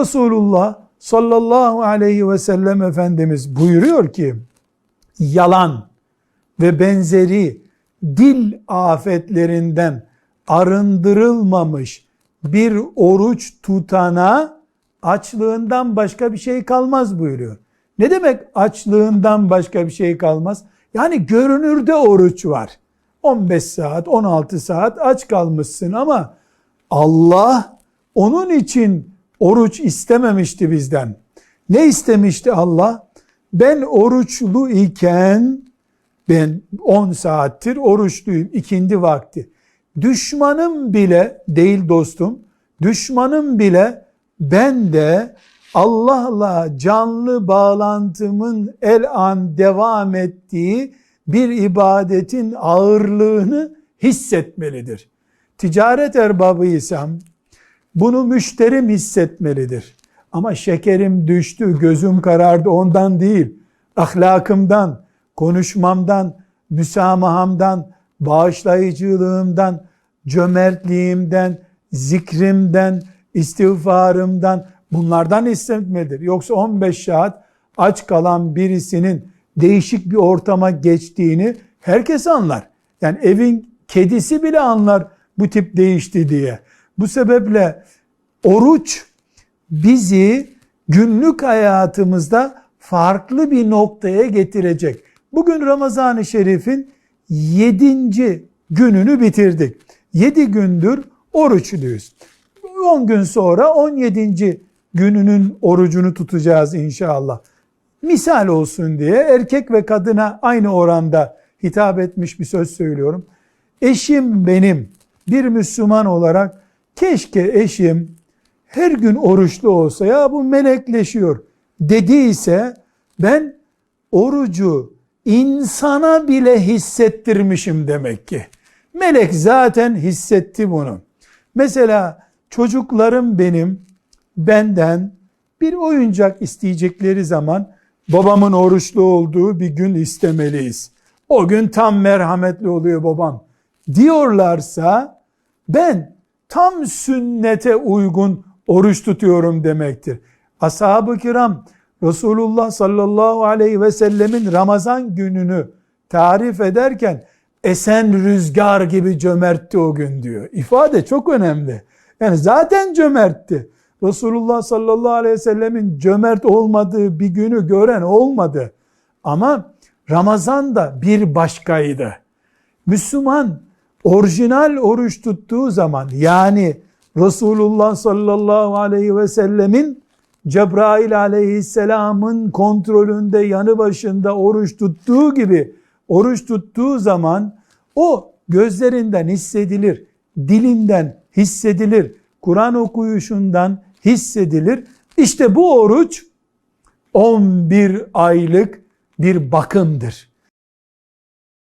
Resulullah sallallahu aleyhi ve sellem Efendimiz buyuruyor ki yalan ve benzeri dil afetlerinden arındırılmamış bir oruç tutana açlığından başka bir şey kalmaz buyuruyor. Ne demek açlığından başka bir şey kalmaz? Yani görünürde oruç var. 15 saat, 16 saat aç kalmışsın ama Allah onun için oruç istememişti bizden. Ne istemişti Allah? Ben oruçlu iken ben 10 saattir oruçluyum ikindi vakti. Düşmanım bile değil dostum. Düşmanım bile ben de Allah'la canlı bağlantımın el an devam ettiği bir ibadetin ağırlığını hissetmelidir. Ticaret erbabıysam bunu müşterim hissetmelidir. Ama şekerim düştü, gözüm karardı ondan değil. Ahlakımdan, konuşmamdan, müsamahamdan, bağışlayıcılığımdan, cömertliğimden, zikrimden, istiğfarımdan bunlardan hissetmelidir. Yoksa 15 saat aç kalan birisinin değişik bir ortama geçtiğini herkes anlar. Yani evin kedisi bile anlar bu tip değişti diye. Bu sebeple oruç bizi günlük hayatımızda farklı bir noktaya getirecek. Bugün Ramazan-ı Şerif'in 7. gününü bitirdik. 7 gündür oruçluyuz. 10 gün sonra 17. gününün orucunu tutacağız inşallah. Misal olsun diye erkek ve kadına aynı oranda hitap etmiş bir söz söylüyorum. Eşim benim bir Müslüman olarak keşke eşim her gün oruçlu olsa ya bu melekleşiyor dediyse ben orucu insana bile hissettirmişim demek ki. Melek zaten hissetti bunu. Mesela çocuklarım benim benden bir oyuncak isteyecekleri zaman babamın oruçlu olduğu bir gün istemeliyiz. O gün tam merhametli oluyor babam diyorlarsa ben tam sünnete uygun oruç tutuyorum demektir. Ashab-ı kiram Resulullah sallallahu aleyhi ve sellemin Ramazan gününü tarif ederken esen rüzgar gibi cömertti o gün diyor. İfade çok önemli. Yani zaten cömertti. Resulullah sallallahu aleyhi ve sellemin cömert olmadığı bir günü gören olmadı. Ama Ramazan da bir başkaydı. Müslüman orijinal oruç tuttuğu zaman yani Resulullah sallallahu aleyhi ve sellemin Cebrail aleyhisselamın kontrolünde yanı başında oruç tuttuğu gibi oruç tuttuğu zaman o gözlerinden hissedilir, dilinden hissedilir, Kur'an okuyuşundan hissedilir. İşte bu oruç 11 aylık bir bakımdır.